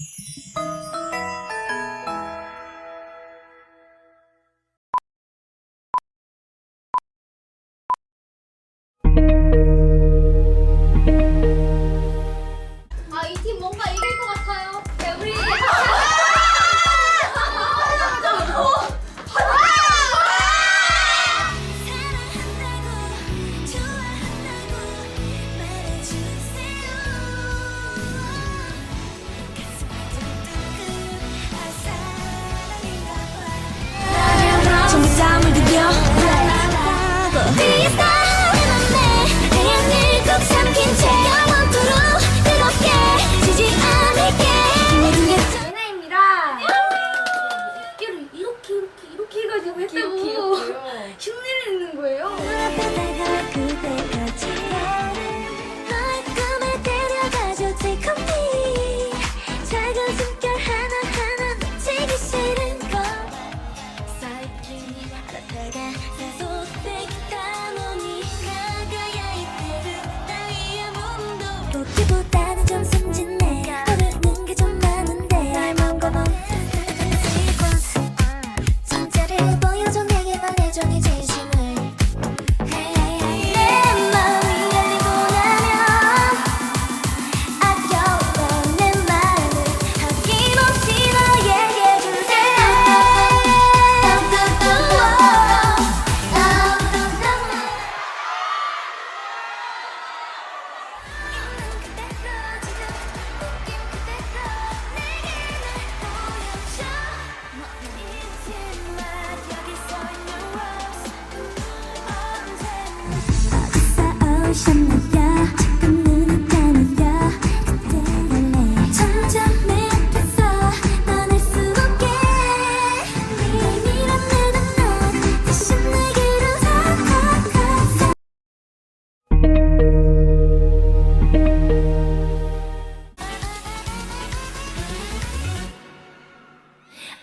you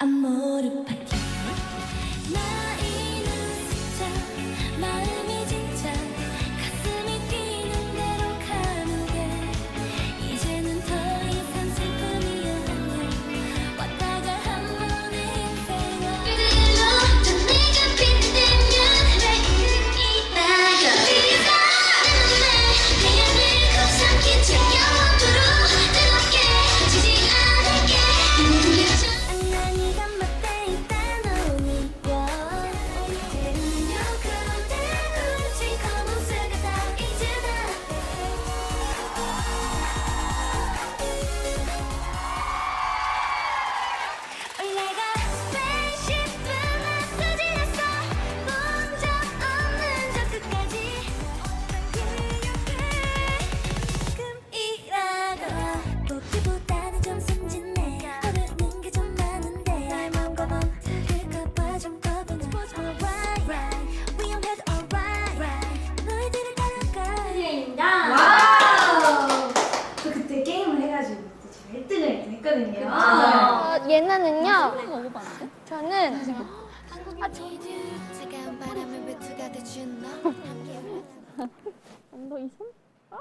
I'm more to pack. 저는요. 아, 저는 아, 저... 너 이선? 아!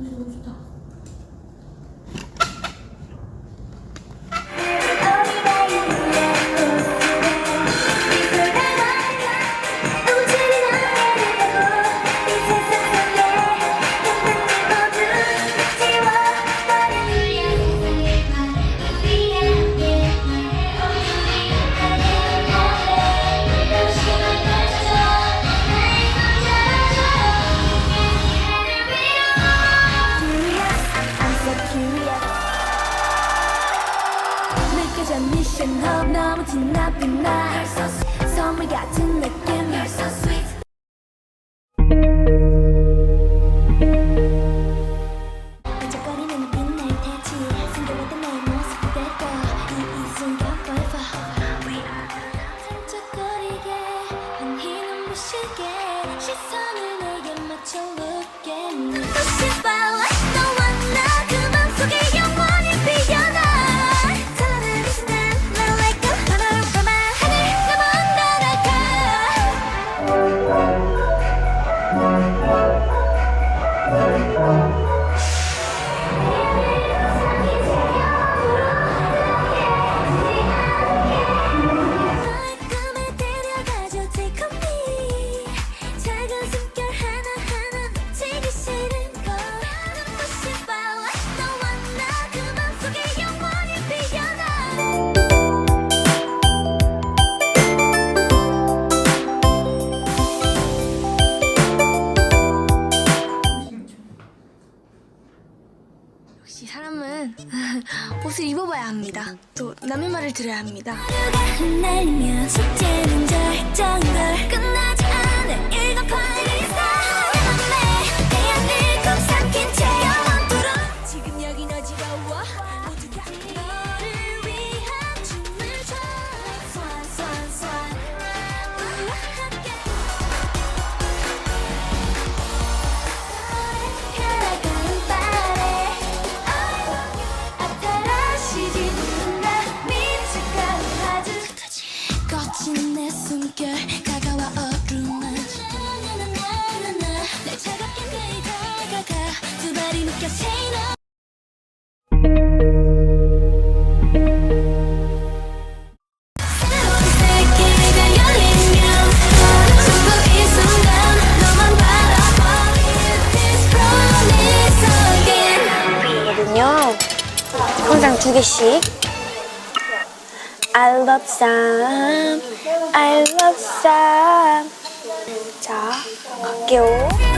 너무 좋다. 드려야 합니다. 두 개씩. I love Sam, I love Sam. 자, 갈게요.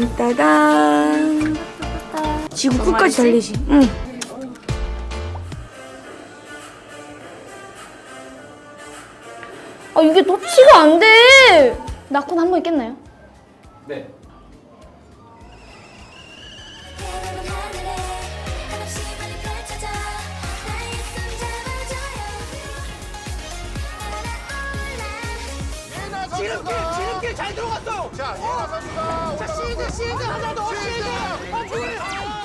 딴따단. 지구 끝까지 달리지. 응. 아 이게 터치가 안 돼. 낙훈 한번 있겠나요? 네. 잘 들어갔어! 자, 예나 선수가 자, 시드, 실드 하나 더, 실드. 실드. 어,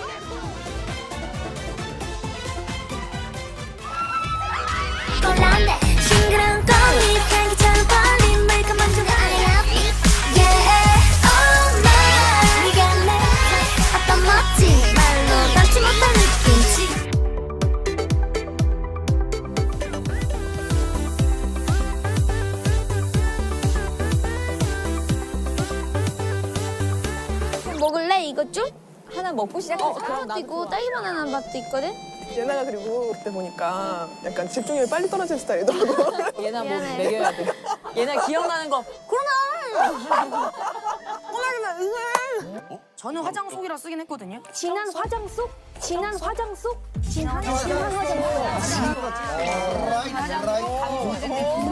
이거 좀? 하나 먹고 시작해. 어, 카로트 있고 딸기 바나나 맛도 있거든? 예나가 그리고 그때 보니까 약간 집중력이 빨리 떨어지는 스타일이더라고. 얘나 뭐 미안해. 먹여야 돼. 얘나 기억나는 거. 저는 화장 속이라 쓰긴 했거든요. 진한 화장 속? 진한 화장 속? 진한 진한 화장 속? 너찬 점유리